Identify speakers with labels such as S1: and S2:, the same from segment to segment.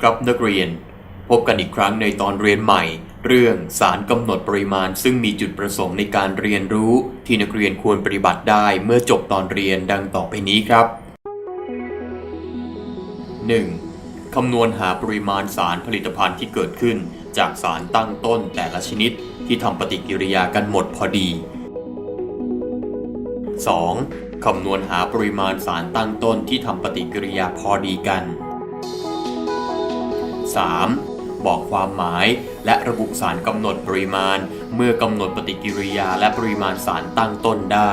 S1: ครับนักเรียน พบกันอีกครั้งในตอนเรียนใหม่ เรื่องสารกำหนดปริมาณ ซึ่งมีจุดประสงค์ในการเรียนรู้ ที่นักเรียนควรปฏิบัติได้เมื่อจบตอนเรียนดังต่อไปนี้ครับ 1. คำนวณหาปริมาณสารผลิตภัณฑ์ที่เกิดขึ้น จากสารตั้งต้นแต่ละชนิดที่ทำปฏิกิริยากันหมดพอดี 2. คำนวณหาปริมาณสารตั้งต้นที่ทำปฏิกิริยาพอดีกัน 3. บอกความหมายและระบุสารกำหนดปริมาณ เมื่อกำหนดปฏิกิริยาและปริมาณสารตั้งต้นได้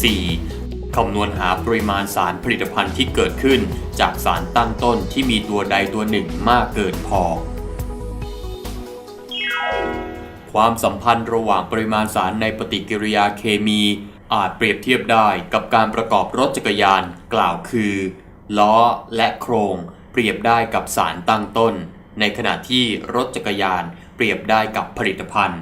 S1: 4. คำนวณหาปริมาณสารผลิตภัณฑ์ที่เกิดขึ้น จากสารตั้งต้นที่มีตัวใดตัวหนึ่งมากเกินพอ ความสัมพันธ์ระหว่างปริมาณสารในปฏิกิริยาเคมี อาจเปรียบเทียบได้กับการประกอบรถจักรยานกล่าวคือ ล้อและโครงเปรียบได้กับสารตั้งต้น ในขณะที่รถจักรยานเปรียบได้กับผลิตภัณฑ์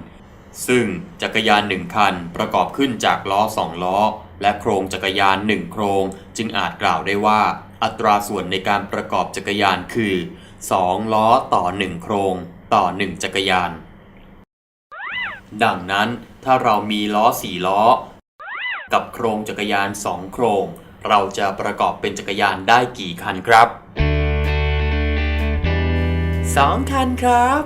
S1: ซึ่งจักรยานหนึ่งคันประกอบขึ้นจากล้อสองล้อ และโครงจักรยานหนึ่งโครงจึงอาจกล่าวได้ว่า อัตราส่วนในการประกอบจักรยานคือ 2 ล้อต่อ 1 โครงต่อ 1 จักรยาน ดังนั้นถ้าเรามีล้อ 4 ล้อ กับโครงจักรยาน 2 โครง เราจะประกอบเป็นจักรยานได้กี่คันครับ 2 คันครับ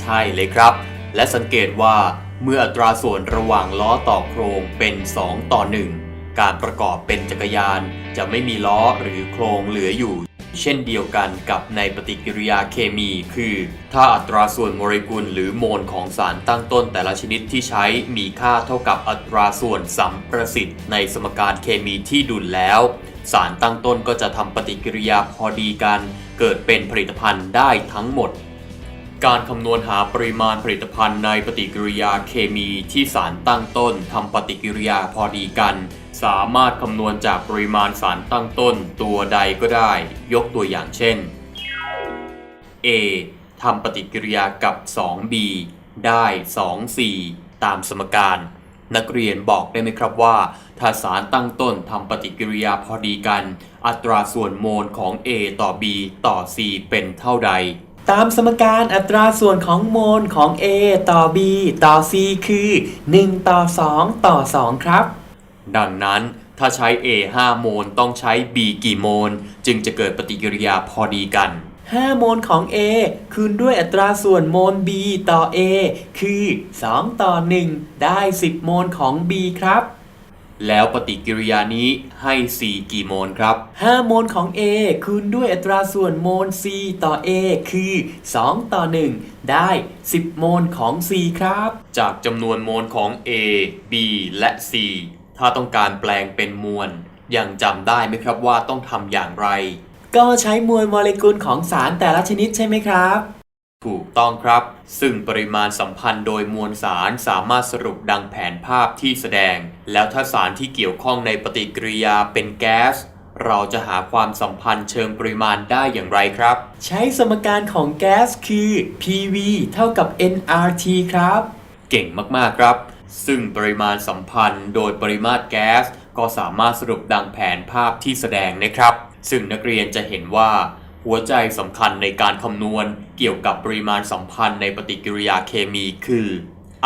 S1: ใช่เลยครับ และสังเกตว่าเมื่ออัตราส่วนระหว่างล้อต่อโครงเป็น 2 ต่อ 1 การประกอบเป็นจักรยานจะไม่มีล้อหรือโครงเหลืออยู่ เช่นเดียวกันกับในปฏิกิริยาเคมี คือ ถ้าอัตราส่วนโมเลกุลหรือโมลของสารตั้งต้นแต่ละชนิดที่ใช้มีค่าเท่ากับอัตราส่วนสัมประสิทธิ์ในสมการเคมีที่ดุลแล้ว สารตั้งต้นก็จะทำปฏิกิริยาพอดีกัน เกิดเป็นผลิตภัณฑ์ได้ทั้งหมด การคำนวณหาปริมาณผลิตภัณฑ์ในปฏิกิริยาเคมีที่สารตั้งต้นทำปฏิกิริยาพอดีกัน สามารถคำนวณจากปริมาณสารตั้งต้นตัวใดก็ได้ ยกตัวอย่างเช่น A ทำปฏิกิริยากับ 2B ได้ 2C ตามสมการ นักเรียนบอกได้ไหมครับว่า ถ้าสารตั้งต้นทำปฏิกิริยาพอดีกัน อัตราส่วนโมลของ A ต่อ B ต่อ C เป็นเท่าใด
S2: ตามสมการอัตราส่วนของโมลของ A ต่อ B ต่อ C คือ 1 ต่อ 2 ต่อ 2 ครับ
S1: ดังนั้นถ้าใช้ A 5 โมลต้องใช้ B กี่โมล จึงจะเกิดปฏิกิริยาพอดีกัน
S2: 5 โมลของ A คูณด้วยอัตราส่วนโมล B ต่อ A คือ 2 ต่อ 1 ได้ 10 โมลของ B ครับ
S1: แล้วปฏิกิริยานี้ให้ C กี่โมลครับ
S2: 5 โมลของ A คูณด้วยอัตราส่วนโมล C ต่อ A คือ 2 ต่อ 1 ได้ 10 โมลของ C ครับ
S1: จากจำนวนโมลของ A B และ C ถ้าต้องการแปลงเป็นมวลยังจำได้ไหมครับว่าต้องทำอย่างไร
S2: ก็ใช้มวลโมเลกุลของสารแต่ละชนิดใช่ไหมครับ
S1: ถูกต้องครับ ซึ่งปริมาณสัมพันธ์โดยมวลสารสามารถสรุปดังแผนภาพที่แสดง แล้วถ้าสารที่เกี่ยวข้องในปฏิกิริยาเป็นแก๊ส เราจะหาความสัมพันธ์เชิงปริมาณได้อย่างไรครับ
S2: ใช้สมการของแก๊สคือ PV เท่ากับ nRT ครับ
S1: เก่งมากๆครับ ซึ่งปริมาณสัมพันธ์โดยปริมาตรแก๊ส ก็สามารถสรุปดังแผนภาพที่แสดงนะครับ ซึ่งนักเรียนจะเห็นว่า หัวใจสำคัญในการคำนวณ เกี่ยวกับปริมาณสัมพันธ์ในปฏิกิริยาเคมี คือ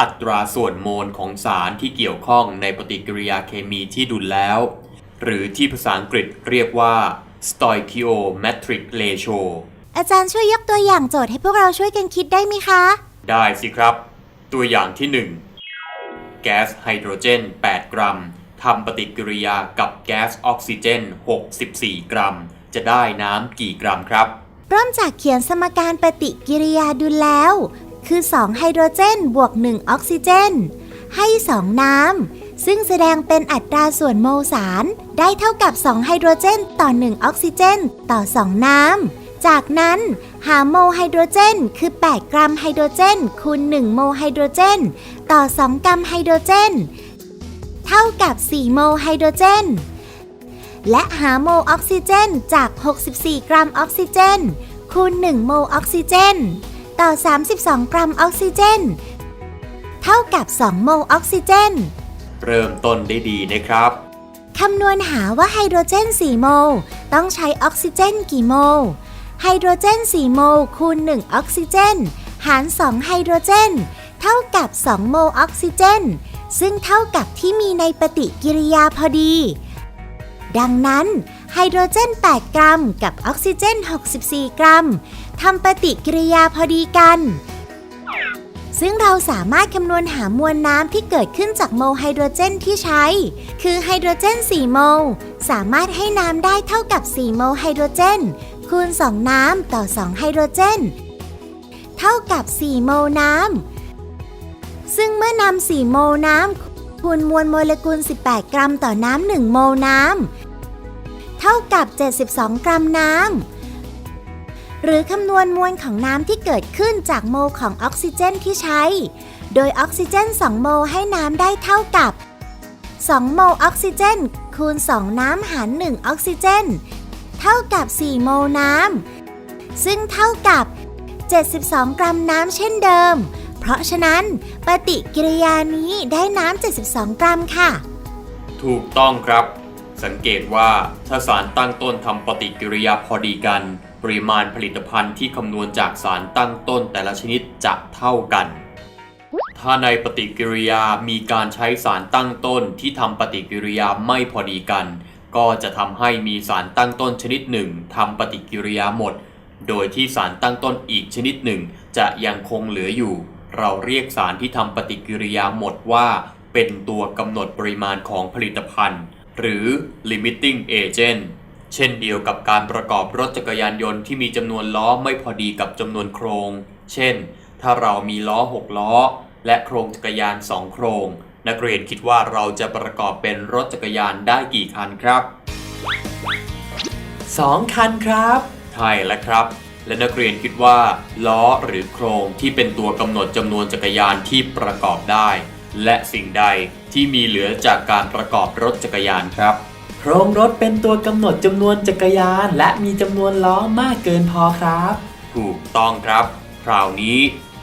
S1: อัตราส่วนโมลของสารที่เกี่ยวข้องในปฏิกิริยาเคมีที่ดุลแล้ว หรือที่ภาษาอังกฤษเรียกว่า stoichiometric ratio
S3: อาจารย์ช่วยยกตัวอย่างโจทย์ให้พวกเราช่วยกันคิดได้ไหมคะ
S1: ได้สิครับ ตัวอย่างที่ 1 แก๊สไฮโดรเจน 8 กรัมทำปฏิกิริยากับแก๊สออกซิเจน 64 กรัม จะได้น้ำกี่กรัมครับ
S3: เริ่มจากเขียนสมการปฏิกิริยาดูแล้ว คือ 2 ไฮโดรเจน บวก 1 ออกซิเจน ให้ 2 น้ำ ซึ่งแสดงเป็นอัตราส่วนโมลสาร ได้เท่ากับ 2 ไฮโดรเจน ต่อ 1 ออกซิเจน ต่อ 2 น้ำ จากนั้นหาโมลไฮโดรเจน คือ 8 กรัมไฮโดรเจน คูณ 1 โมลไฮโดรเจน ต่อ 2 กรัมไฮโดรเจน เท่ากับ 4 โมลไฮโดรเจน และหาโมลออกซิเจนจาก 64 กรัมออกซิเจน คูณ 1 โมลออกซิเจน ต่อ 32 กรัมออกซิเจน เท่ากับ 2 โมลออกซิเจน
S1: เริ่มต้นได้ดีนะครับ
S3: คคำนวณหาว่าไฮโดรเจน 4 โมลต้องใช้ออกซิเจนกี่โมล ไฮโดรเจน 4 โมลคูณ 1 ออกซิเจน หาร 2 ไฮโดรเจน เท่ากับ 2 โมลออกซิเจน ซึ่งเท่ากับที่มีในปฏิกิริยาพอดี ดังนั้น ไฮโดรเจน 8 กรัม กับออกซิเจน 64 กรัมทำปฏิกิริยาพอดีกัน ซึ่งเราสามารถคำนวณหามวลน้ำที่เกิดขึ้นจากโมลไฮโดรเจนที่ใช้ คือไฮโดรเจน 4 โมล สามารถให้น้ำได้เท่ากับ 4 โมลไฮโดรเจน คูณ 2 น้ำต่อ 2 ไฮโดรเจน เท่ากับ 4 โมลน้ำ ซึ่งเมื่อนำ 4 โมลน้ำคูณมวลโมเลกุล 18 กรัมต่อน้ำ 1 โมลน้ำ เท่ากับ 72 กรัมน้ำ หรือคำนวณมวลของน้ำที่เกิดขึ้นจากโมลของออกซิเจนที่ใช้ โดยออกซิเจน 2 โมลให้น้ำได้เท่ากับ 2 โมลออกซิเจน คูณ 2 น้ำหาร 1 ออกซิเจน เท่ากับ 4 โมลน้ำ ซึ่งเท่ากับ 72 กรัมน้ำเช่นเดิม เพราะฉะนั้นปฏิกิริยานี้ได้น้ำ 72 กรัมค่ะ
S1: ถูกต้องครับ สังเกตว่าถ้าสารตั้งต้นทำปฏิกิริยาพอดีกัน ปริมาณผลิตภัณฑ์ที่คำนวณจากสารตั้งต้นแต่ละชนิดจะเท่ากัน ถ้าในปฏิกิริยามีการใช้สารตั้งต้นที่ทำปฏิกิริยาไม่พอดีกัน ก็จะทำให้มีสารตั้งต้นชนิดหนึ่งทำปฏิกิริยาหมด โดยที่สารตั้งต้นอีกชนิดหนึ่ง จะยังคงเหลืออยู่ เราเรียกสารที่ทำปฏิกิริยาหมดว่า เป็นตัวกำหนดปริมาณของผลิตภัณฑ์ หรือ limiting agent เช่นเดียวกับการประกอบรถจักรยานยนต์ที่มีจำนวนล้อไม่พอดีกับจำนวนโครง เช่น ถ้าเรามีล้อ 6 ล้อ และโครงจักรยาน 2 โครง นักเรียนคิดว่าเราจะประกอบเป็นรถจักรยานได้กี่คันครับ
S2: 2 คันครับ
S1: ใช่แล้วครับ และนักเรียนคิดว่า ล้อหรือโครงที่เป็นตัวกำหนดจำนวนจักรยานที่ประกอบได้ และสิ่งใดที่มีเหลือจากการประกอบรถจักรยานครับ
S2: โครงรถเป็นตัวกำหนดจำนวนจักรยาน และมีจำนวนล้อมากเกินพอครับ
S1: ถูกต้องครับ คราวนี้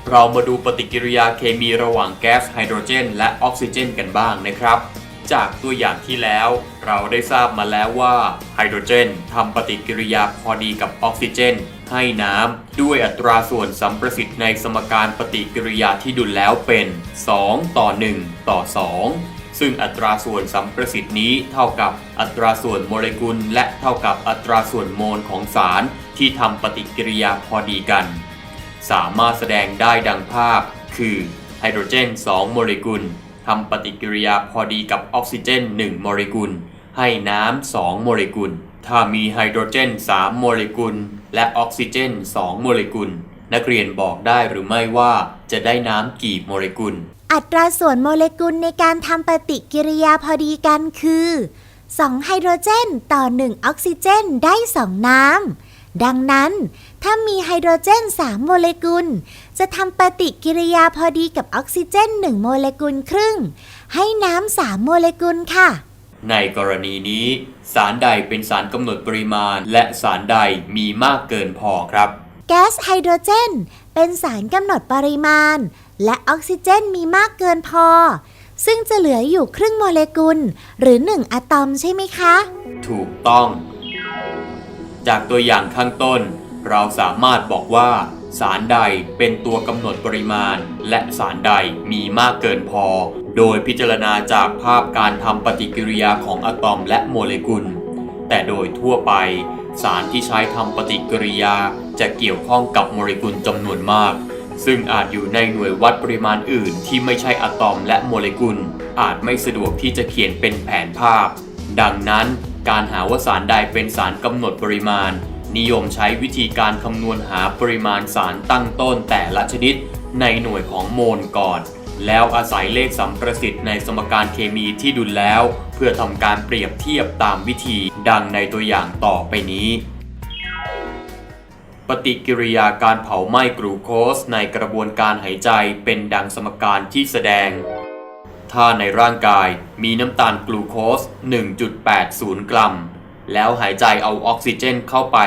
S1: เรามาดูปฏิกิริยาเคมีระหว่างแก๊สไฮโดรเจน และออกซิเจน กันบ้างนะครับ จากตัวอย่างที่แล้วเราได้ทราบมาแล้วว่าไฮโดรเจนทำปฏิกิริยาพอดีกับออกซิเจน ให้น้ำด้วยอัตราส่วนสัมประสิทธิ์ในสมการปฏิกิริยาที่ดุลแล้วเป็น 2 ต่อ 1 ต่อ 2 ซึ่งอัตราส่วนสัมประสิทธิ์นี้เท่ากับอัตราส่วนโมเลกุล และเท่ากับอัตราส่วนโมลของสารที่ทำปฏิกิริยาพอดีกัน สามารถแสดงได้ดังภาพ คือไฮโดรเจน 2 โมเลกุลทำปฏิกิริยาพอดีกับออกซิเจน 1 โมเลกุล ให้น้ำ 2 โมเลกุล ถ้ามีไฮโดรเจน 3 โมเลกุล และออกซิเจน 2 โมเลกุล นักเรียนบอกได้หรือไม่ว่าจะได้น้ำกี่โมเลกุล
S3: อัตราส่วนโมเลกุลในการทำปฏิกิริยาพอดีกันคือ 2 ไฮโดรเจน ต่อ 1 ออกซิเจนได้ 2 น้ำ ดังนั้นถ้ามีไฮโดรเจน 3 โมเลกุล จะทำปฏิกิริยาพอดีกับออกซิเจน 1 โมเลกุลครึ่ง ให้น้ำ 3 โมเลกุลค่ะ
S1: ในกรณีนี้ สารใดเป็นสารกำหนดปริมาณ และสารใดมีมากเกินพอครับ
S3: แก๊สไฮโดรเจน เป็นสารกำหนดปริมาณ และออกซิเจนมีมากเกินพอ ซึ่งจะเหลืออยู่ครึ่งโมเลกุล หรือ1อะตอมใช่ไหมคะ
S1: ถูกต้อง จากตัวอย่างข้างต้น เราสามารถบอกว่า สารใดเป็นตัวกำหนดปริมาณ และสารใดมีมากเกินพอ โดยพิจารณาจากภาพการทำปฏิกิริยาของอะตอมและโมเลกุล แต่โดยทั่วไป สารที่ใช้ทำปฏิกิริยาจะเกี่ยวข้องกับโมเลกุลจำนวนมาก ซึ่งอาจอยู่ในหน่วยวัดปริมาณอื่นที่ไม่ใช่อะตอมและโมเลกุล อาจไม่สะดวกที่จะเขียนเป็นแผนภาพ ดังนั้นการหาว่าสารใดเป็นสารกำหนดปริมาณ นิยมใช้วิธีการคำนวณหาปริมาณสารตั้งต้นแต่ละชนิดในหน่วยของโมลก่อน แล้วอาศัยเลขสัมประสิทธิ์ในสมการเคมีที่ดุลแล้ว เพื่อทำการเปรียบเทียบตามวิธีดังในตัวอย่างต่อไปนี้ ปฏิกิริยาการเผาไหม้กลูโคสในกระบวนการหายใจเป็นดังสมการที่แสดง ถ้าในร่างกายมีน้ำตาลกลูโคส 1.80 กรัม แล้วหายใจเอาออกซิเจนเข้าไป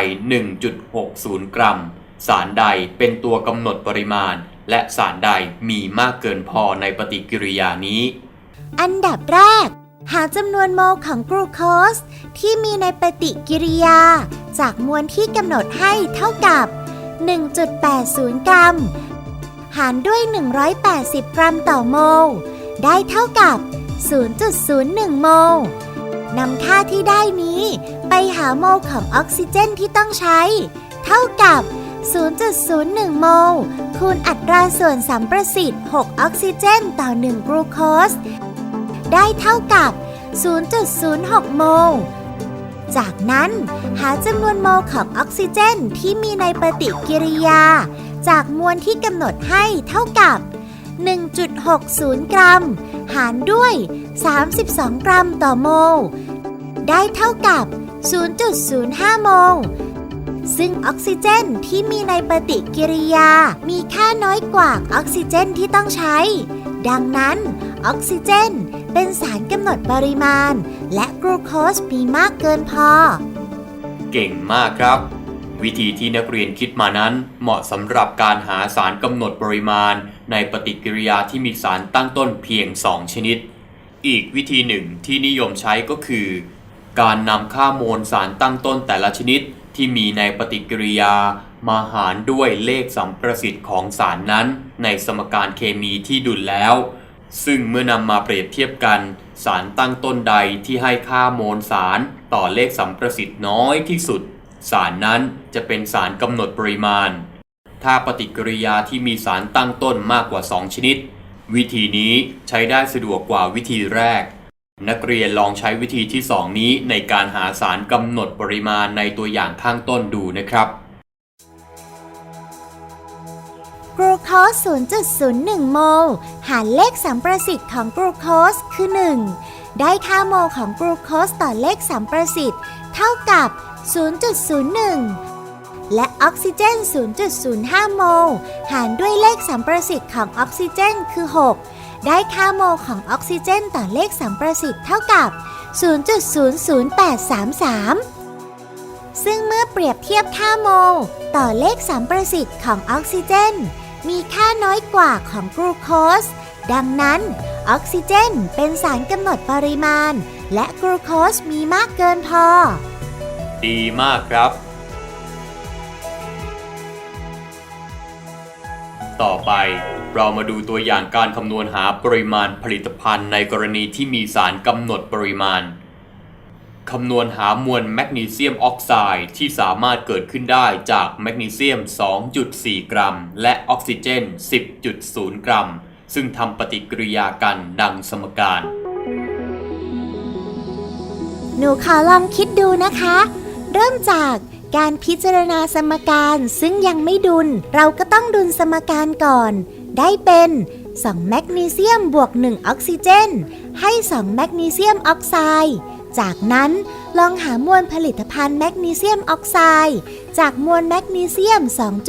S1: 1.60 กรัม สารใดเป็นตัวกำหนดปริมาณ และสารใดมีมากเกินพอในปฏิกิริยานี้
S3: อันดับแรก หาจำนวนโมลของกรูโคสที่มีในปฏิกิริยา จากมวลที่กำหนดให้เท่ากับ 1.80 กรัม หารด้วย 180 กรัมต่อโมล ได้เท่ากับ 0.01 โมล นำค่าที่ได้นี้ ไปหาโมลของออกซิเจนที่ต้องใช้ เท่ากับ 0.01 โมล คูณอัตราส่วนสัมประสิทธิ์ 6 ออกซิเจนต่อ 1กรูโคส ได้เท่ากับ 0.06 โมล จากนั้นหาจำนวนโมลของออกซิเจนที่มีในปฏิกิริยา จากมวลที่กำหนดให้เท่ากับ 1.60 กรัม หารด้วย 32 กรัมต่อโมล ได้เท่ากับ 0.05 โมล ซึ่งออกซิเจนที่มีในปฏิกิริยา มีค่าน้อยกว่าออกซิเจนที่ต้องใช้ ดังนั้น ออกซิเจนเป็นสารกำหนดปริมาณ และกรูโคสมีมากเกินพอ
S1: เก่งมากครับ วิธีที่นักเรียนคิดมานั้นเหมาะสำหรับการหาสารกำหนดปริมาณ ในปฏิกิริยาที่มีสารตั้งต้นเพียง 2 ชนิด อีกวิธีหนึ่งที่นิยมใช้ก็คือ การนำค่าโมลสารตั้งต้นแต่ละชนิดที่มีในปฏิกิริยามาหารด้วยเลขสัมประสิทธิ์ของสารนั้น ในสมการเคมีที่ดุลแล้ว ซึ่งเมื่อนำมาเปรียบเทียบกัน สารตั้งต้นใดที่ให้ค่าโมลสารต่อเลขสัมประสิทธิ์น้อยที่สุด สารนั้นจะเป็นสารกำหนดปริมาณ ถ้าปฏิกิริยาที่มีสารตั้งต้นมากกว่า 2 ชนิด วิธีนี้ใช้ได้สะดวกกว่าวิธีแรก นักเรียนลองใช้วิธีที่ 2 นี้ในการหาสารกำหนดปริมาณในตัวอย่างข้างต้นดูนะครับ
S3: กรูโคส 0.01 โมล หารเลขสัมประสิทธิ์ของกรูโคสคือ 1 ได้ค่าโมลของกรูโคสต่อเลขสัมประสิทธิ์ เท่ากับ 0.01 และออกซิเจน 0.05 โมล หารด้วยเลขสัมประสิทธิ์ของออกซิเจนคือ 6 ได้ค่าโมลของออกซิเจนต่อเลขสัมประสิทธิ์เท่ากับ 0.00833 ซึ่งเมื่อเปรียบเทียบค่าโมล ต่อเลขสัมประสิทธิ์ของออกซิเจน มีค่าน้อยกว่าของกรูโคส ดังนั้น ออกซิเจนเป็นสารกำหนดปริมาณ และกรูโคสมีมากเกินพอ
S1: ดีมากครับ ต่อไป เรามาดูตัวอย่างการคำนวณหาปริมาณผลิตภัณฑ์ในกรณีที่มีสารกำหนดปริมาณคำนวณหามวลแมกนีเซียมออกไซด์ที่สามารถเกิดขึ้นได้จากแมกนีเซียม 2.4 กรัม และออกซิเจน 10.0 กรัม ซึ่งทำปฏิกิริยากันดังสมการ
S3: หนูขอลองคิดดูนะคะ เริ่มจาก การพิจารณาสมการซึ่งยังไม่ดุล เราก็ต้องดุลสมการก่อน ได้เป็น2แมกนีเซียมบวก 1 ออกซิเจน ให้ 2 แมกนีเซียมออกไซด์จากนั้นลองหามวลผลิตภัณฑ์แมกนีเซียมออกไซด์จากมวลแมกนีเซียม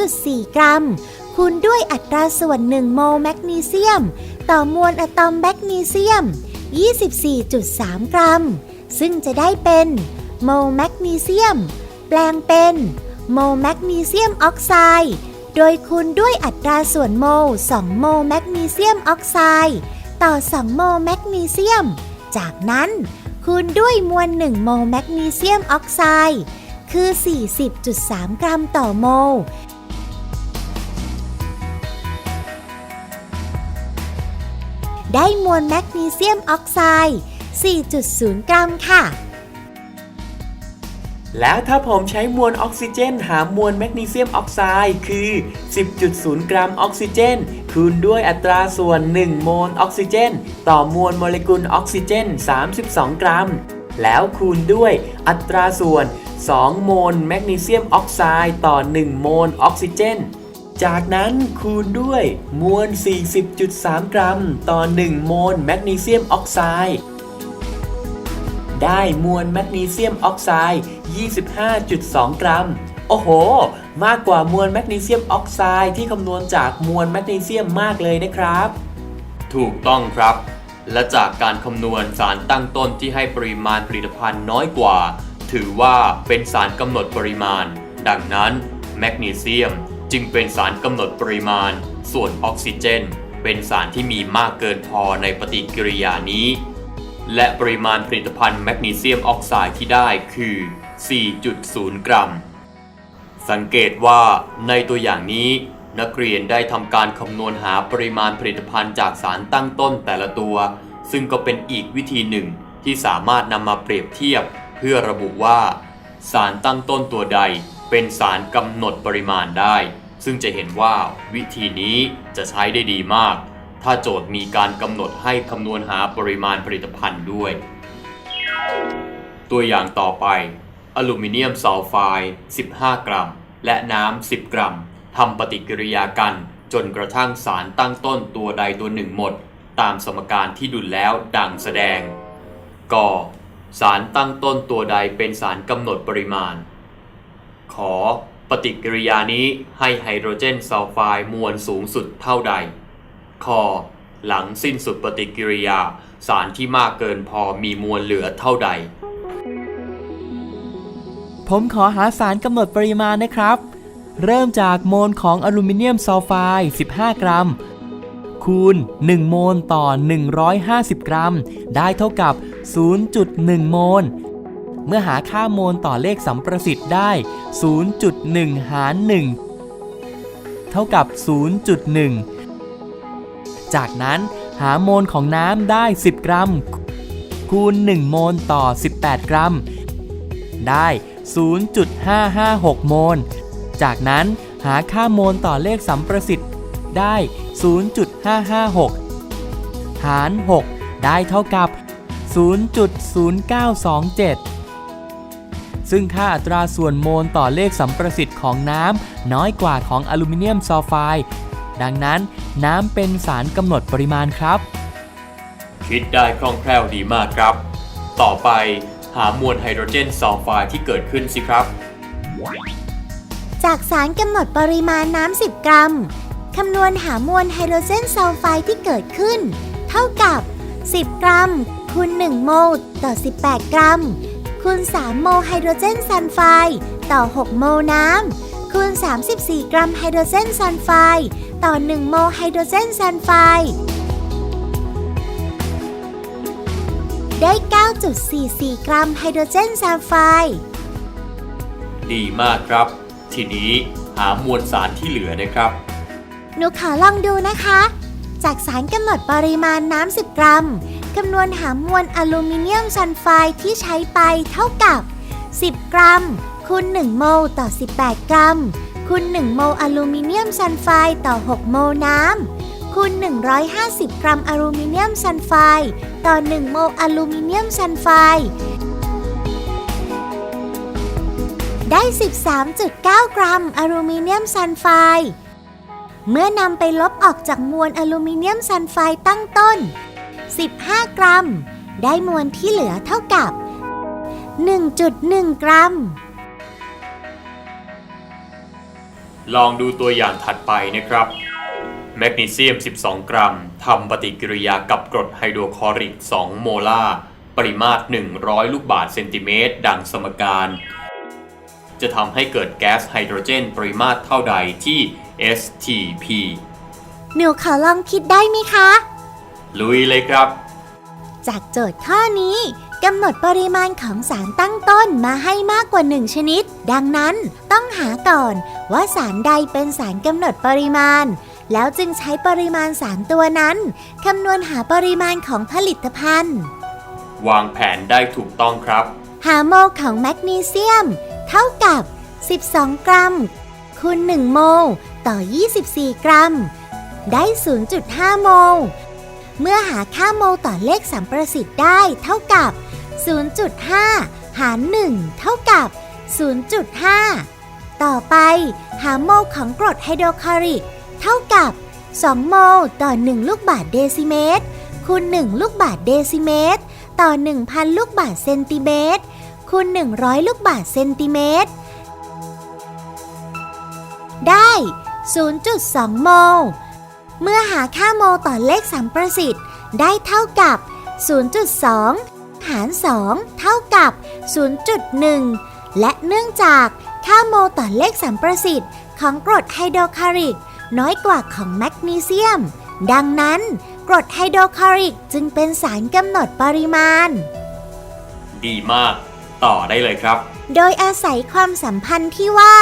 S3: 2.4 กรัม คูณด้วยอัตราส่วน 1 โมลแมกนีเซียม ต่อมวลอะตอมแมกนีเซียม 24.3 กรัม ซึ่งจะได้เป็น โมลแมกนีเซียม แปลงเป็นโมลแมกนีเซียมออกไซด์โดยคูณด้วยอัตราส่วนโมล2โมลแมกนีเซียมออกไซด์ต่อ 2 โมลแมกนีเซียม จากนั้นคูณด้วยมวล 1 โมลแมกนีเซียมออกไซด์คือ 40.3 กรัมต่อโมลได้มวลแมกนีเซียมออกไซด์4.0 กรัมค่ะ
S2: แล้วถ้าผมใช้มวลออกซิเจน หามวลแมกนีเซียมออกไซด์คือ 10.0 กรัมออกซิเจน คูณด้วยอัตราส่วน 1 โมลออกซิเจน ต่อมวลโมเลกุลออกซิเจน 32 กรัม แล้วคูณด้วยอัตราส่วน 2 โมลแมกนีเซียมออกไซด์ต่อ 1 โมลออกซิเจน จากนั้นคูณด้วยมวล 40.3 กรัม ต่อ 1 โมลแมกนีเซียมออกไซด์ ได้มวลแมกนีเซียมออกไซด์ 25.2 กรัม โอ้โห มากกว่ามวลแมกนีเซียมออกไซด์ที่คำนวณจากมวลแมกนีเซียมมากเลยนะครับ
S1: ถูกต้องครับ และจากการคำนวณสารตั้งต้นที่ให้ปริมาณผลิตภัณฑ์น้อยกว่า ถือว่าเป็นสารกำหนดปริมาณ ดังนั้นแมกนีเซียมจึงเป็นสารกำหนดปริมาณ ส่วนออกซิเจน เป็นสารที่มีมากเกินพอในปฏิกิริยานี้ และปริมาณผลิตภัณฑ์แมกนีเซียมออกไซด์ที่ได้คือ 4.0 กรัม สังเกตว่าในตัวอย่างนี้ นักเรียนได้ทำการคำนวณหาปริมาณผลิตภัณฑ์จากสารตั้งต้นแต่ละตัว ซึ่งก็เป็นอีกวิธีหนึ่งที่สามารถนำมาเปรียบเทียบ เพื่อระบุว่า สารตั้งต้นตัวใด เป็นสารกำหนดปริมาณได้ ซึ่งจะเห็นว่าวิธีนี้จะใช้ได้ดีมาก ถ้าโจทย์มีการกำหนดให้คำนวณหาปริมาณผลิตภัณฑ์ด้วย ตัวอย่างต่อไป อลูมิเนียมซัลไฟด์15 กรัม และน้ำ 10 กรัมทำปฏิกิริยากันจนกระทั่งสารตั้งต้นตัวใดตัวหนึ่งหมด ตามสมการที่ดุลแล้วดังแสดงกสารตั้งต้นตัวใดเป็นสารกำหนดปริมาณ ขอปฏิกิริยานี้ให้ไฮโดรเจนซัลไฟด์มวลสูงสุดเท่าใด คอ หลังสิ้นสุดปฏิกิริยา สารที่มากเกินพอมีมวลเหลือเท่าใด
S2: ผมขอหาสารกำหนดปริมาณนะครับ เริ่มจากโมลของอลูมิเนียมซัลไฟด์15 กรัม คูณ 1 โมลต่อ 150 กรัม ได้เท่ากับ 0.1 โมลเมื่อหาค่าโมลต่อเลขสัมประสิทธิ์ได้ 0.1 หาร 1 เท่ากับ 0.1 จากนั้นหาโมลของน้ำได้ 10 กรัม คูณ 1 โมลต่อ 18 กรัม ได้ 0.556 โมล จากนั้นหาค่าโมลต่อเลขสัมประสิทธิ์ได้ 0.556 หาร 6 ได้เท่ากับ 0.0927 ซึ่งค่าอัตราส่วนโมลต่อเลขสัมประสิทธิ์ของน้ำน้อยกว่าของอลูมิเนียมซัลไฟด์ ดังนั้นน้ำเป็นสารกำหนดปริมาณครับ
S1: คิดได้คล่องแคล่วดีมากครับ ต่อไปหามวลไฮโดรเจนซัลไฟด์ที่เกิดขึ้นสิครับ
S3: จากสารกำหนดปริมาณน้ำ 10 กรัม คำนวณหามวลไฮโดรเจนซัลไฟด์ที่เกิดขึ้น เท่ากับ 10 กรัมคูณ1โมลต่อ 18 กรัมคูณ3โมลไฮโดรเจนซัลไฟด์ต่อ 6 โมลน้ำ คูณ 34 กรัมไฮโดรเจนซัลไฟด์ต่อ 1 โมลไฮโดรเจนซัลไฟด์ได้ 9.44 กรัมไฮโดรเจนซัลไฟด์
S1: ดีมากครับ ทีนี้หามวลสารที่เหลือนะครับ
S3: หนูขอลองดูนะคะ จากสารกำหนดปริมาณน้ำ 10 กรัมคำนวณหามวลอลูมิเนียมซัลไฟด์ที่ใช้ไปเท่ากับ 10 กรัม คูณ1โมลต่อ 18 กรัม คูณ1โมลอลูมิเนียมซัลไฟด์ต่อ 6 โมลน้ำ คูณ 150 กรัมอลูมิเนียมซัลไฟด์ต่อ 1 โมลอลูมิเนียมซัลไฟด์ได้ 13.9 กรัมอลูมิเนียมซัลไฟด์เมื่อนำไปลบออกจากมวลอลูมิเนียมซัลไฟด์ตั้งต้น 15 กรัม ได้มวลที่เหลือเท่ากับ 1.1 กรัม
S1: ลองดูตัวอย่างถัดไปนะครับ แมกนีเซียม 12 กรัมทำปฏิกิริยากับกรดไฮโดรคลอริก 2 โมลาร์ ปริมาตร 100 ลูกบาศก์เซนติเมตร ดังสมการ จะทำให้เกิดแก๊สไฮโดรเจนปริมาตรเท่าใดที่ STP
S3: หนูขอลองคิดได้ไหมคะ
S1: ลุยเลยครับ
S3: จากโจทย์ข้อนี้ กำหนดปริมาณของสารตั้งต้นมาให้มากกว่า1ชนิด ดังนั้นต้องหาก่อนว่าสารใดเป็นสารกำหนดปริมาณ แล้วจึงใช้ปริมาณสารตัวนั้นคำนวณหาปริมาณของผลิตภัณฑ์
S1: วางแผนได้ถูกต้องครับ
S3: หาโมลของแมกนีเซียม เท่ากับ 12 กรัม คูณ 1 โมลต่อ 24 กรัม ได้ 0.5 โมลเมื่อหาค่าโมลต่อเลขสัมประสิทธิ์ได้เท่ากับ 0.5 หาร 1 เท่ากับ 0.5 ต่อไปหาโมลของกรดไฮโดรคลอริก เท่ากับ 2 โมลต่อ 1 ลูกบาศก์เดซิเมตร คูณ 1 ลูกบาศก์เดซิเมตร ต่อ 1,000 ลูกบาศก์เซนติเมตร คูณ 100 ลูกบาศก์เซนติเมตร ได้ 0.2 โมล เมื่อหาค่าโมลต่อเลขสัมประสิทธิ์ ได้เท่ากับ 0.2 หาร 2 เท่ากับ 0.1 และเนื่องจากค่าโมลต่อเลขสัมประสิทธิ์ของกรดไฮโดรคลอริก น้อยกว่าของแมกนีเซียม ดังนั้น กรดไฮโดรคลอริกจึงเป็นสารกำหนดปริมาณ
S1: ดีมาก ต่อได้เลยครับ
S3: โดยอาศัยความสัมพันธ์ที่ว่า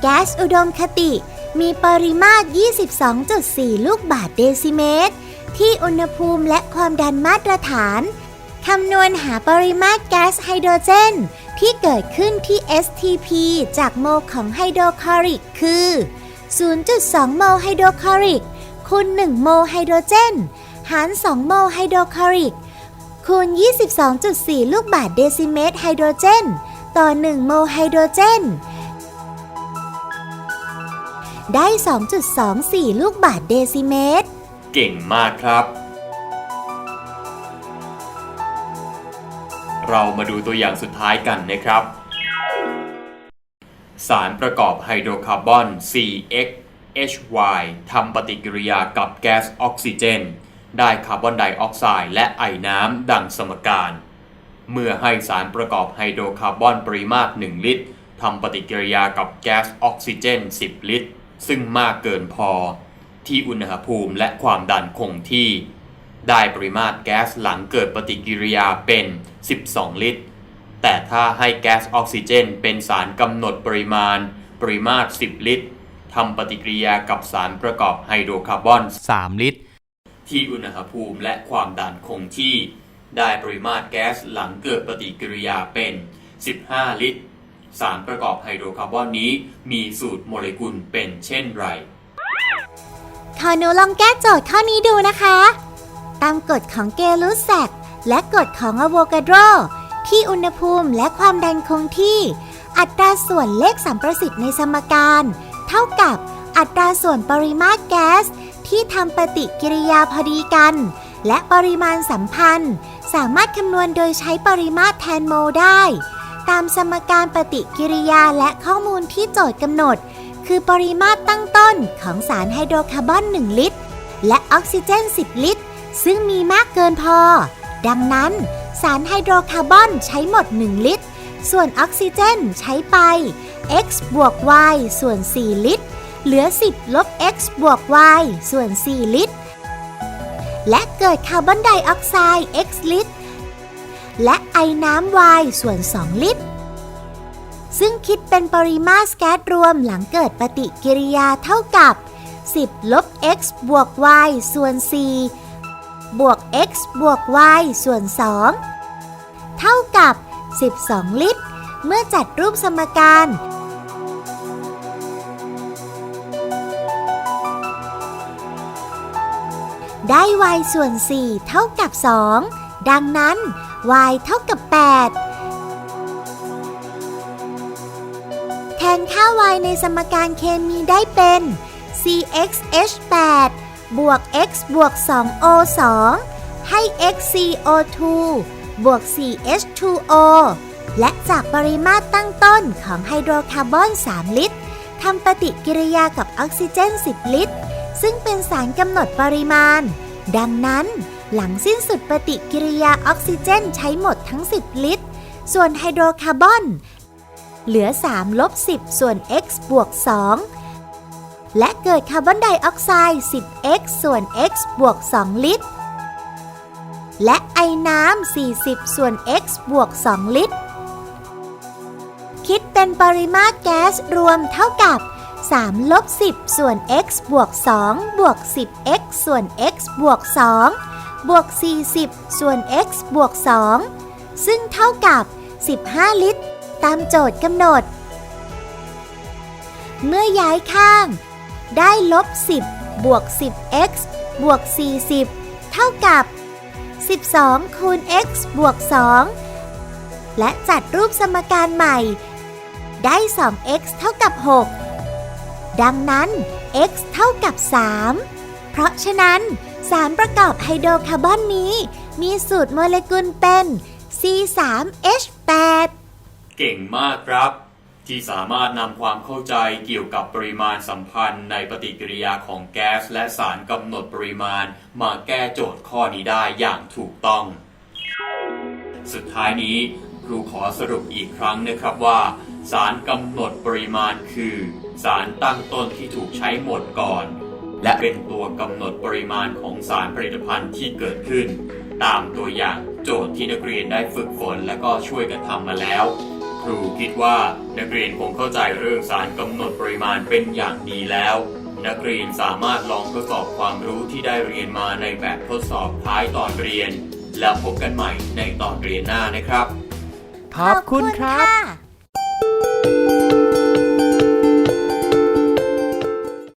S3: แก๊สอุดมคติ มีปริมาตร 22.4 ลูกบาทเดซิเมตร ที่อุณหภูมิและความดันมาตรฐาน คำนวณหาปริมาตรแก๊สไฮโดรเจน ที่เกิดขึ้นที่ STP จากโมลของไฮโดรคลอริกคือ 0.2 โมลไฮโดรคลอริกคูณ 1 โมลไฮโดรเจน หาร 2 โมลไฮโดรคลอริกคูณ 22.4 ลูกบาทเดซิเมตรไฮโดรเจน ต่อ 1 โมลไฮโดรเจน ได้ 2.24 ลูกบาทเดซิเมตร
S1: เก่งมากครับ เรามาดูตัวอย่างสุดท้ายกันนะครับ สารประกอบไฮโดรคาร์บอน CxHy ทำปฏิกิริยากับแก๊สออกซิเจน ได้คาร์บอนไดออกไซด์และไอน้ำดังสมการ เมื่อให้สารประกอบไฮโดรคาร์บอนปริมาตร 1 ลิตรทำปฏิกิริยากับแก๊สออกซิเจน 10 ลิตร ซึ่งมากเกินพอ ที่อุณหภูมิและความดันคงที่ ได้ปริมาตรแก๊สหลังเกิดปฏิกิริยาเป็น 12 ลิตร แต่ถ้าให้แก๊สออกซิเจน เป็นสารกำหนดปริมาณ ปริมาตร 10 ลิตรทำปฏิกิริยากับสารประกอบไฮโดรคาร์บอน 3 ลิตร ที่อุณหภูมิและความดันคงที่ ได้ปริมาตรแก๊สหลังเกิดปฏิกิริยาเป็น 15 ลิตร สารประกอบไฮโดรคาร์บอนนี้มีสูตรโมเลกุลเป็นเช่นไร
S3: ขอหนูลองแก้โจทย์ข้อนี้ดูนะคะ ตามกฎของเกลูสแซกและกฎของอะโวกาโดที่อุณหภูมิและความดันคงที่ อัตราส่วนเลขสัมประสิทธิ์ในสมการ เท่ากับอัตราส่วนปริมาตรแก๊ส ที่ทำปฏิกิริยาพอดีกัน และปริมาณสัมพันธ์ สามารถคำนวณโดยใช้ปริมาตรแทนโมได้ ตามสมการปฏิกิริยาและข้อมูลที่โจทย์กำหนด คือปริมาตรตั้งต้นของสารไฮโดรคาร์บอน 1 ลิตร และออกซิเจน 10 ลิตร ซึ่งมีมากเกินพอ ดังนั้นสารไฮโดรคาร์บอนใช้หมด 1 ลิตร ส่วนออกซิเจนใช้ไป x บวก y ส่วน 4 ลิตร เหลือ 10 ลบ x บวก y ส่วน 4 ลิตร และเกิดคาร์บอนไดออกไซด์ x ลิตร และไอน้ำ y ส่วน 2 ลิตร ซึ่งคิดเป็นปริมาตรแก๊สรวมหลังเกิดปฏิกิริยาเท่ากับ 10 ลบ x บวก y ส่วน 4 บวก x บวก y ส่วน 2 เท่ากับ 12 ลิตร เมื่อจัดรูปสมการ ได้ y ส่วน 4 เท่ากับ 2 ดังนั้น y เท่ากับ 8 แทนค่า y ในสมการเคมีได้เป็น cxh8 บวก x บวก 2o2 ให้ xco2 บวก 4h2o และจากปริมาตรตั้งต้นของไฮโดรคาร์บอน 3 ลิตรทำปฏิกิริยากับออกซิเจน 10 ลิตร ซึ่งเป็นสารกำหนดปริมาณ ดังนั้น หลังสิ้นสุดปฏิกิริยาออกซิเจนใช้หมดทั้ง 10 ลิตร ส่วนไฮโดรคาร์บอน เหลือ 3 ลบ 10 ส่วน x บวก 2 และเกิดคาร์บอนไดออกไซด์ 10x ส่วน x บวก 2 ลิตร และไอน้ำ 40 ส่วน x บวก 2 ลิตร คิดเป็นปริมาตรแก๊สรวมเท่ากับ 3 ลบ 10 ส่วน x บวก 2 บวก 10x ส่วน x บวก 2 บวก 40 ส่วน x บวก 2 ซึ่งเท่ากับ 15 ลิตร ตามโจทย์กำหนดเมื่อย้ายข้าง ได้ลบ 10 บวก 10x บวก 40 เท่ากับ 12 คูณ x บวก 2 และจัดรูปสมการใหม่ ได้ 2x เท่ากับ 6 ดังนั้น x เท่ากับ 3 เพราะฉะนั้นสารประกอบไฮโดรคาร์บอนนี้ มีสูตรโมเลกุลเป็น C3H8
S1: เก่งมากครับ ที่สามารถนำความเข้าใจเกี่ยวกับปริมาณสัมพันธ์ในปฏิกิริยาของแก๊สและสารกำหนดปริมาณ มาแก้โจทย์ข้อนี้ได้อย่างถูกต้อง สุดท้ายนี้ครูขอสรุปอีกครั้งนะครับว่า สารกำหนดปริมาณคือ สารตั้งต้นที่ถูกใช้หมดก่อน และเป็นตัวกำหนดปริมาณของสารผลิตภัณฑ์ที่เกิดขึ้น ตามตัวอย่างโจทย์ที่นักเรียนได้ฝึกฝนและก็ช่วยกันทำมาแล้ว ครูคิดว่านักเรียนคงเข้าใจเรื่องสารกำหนดปริมาณเป็นอย่างดีแล้ว นักเรียนสามารถลองทดสอบความรู้ที่ได้เรียนมาในแบบทดสอบท้ายตอนเรียน แล้วพบกันใหม่ในตอนเรียนหน้านะครับ
S2: ขอบคุณครับ
S3: ค่ะ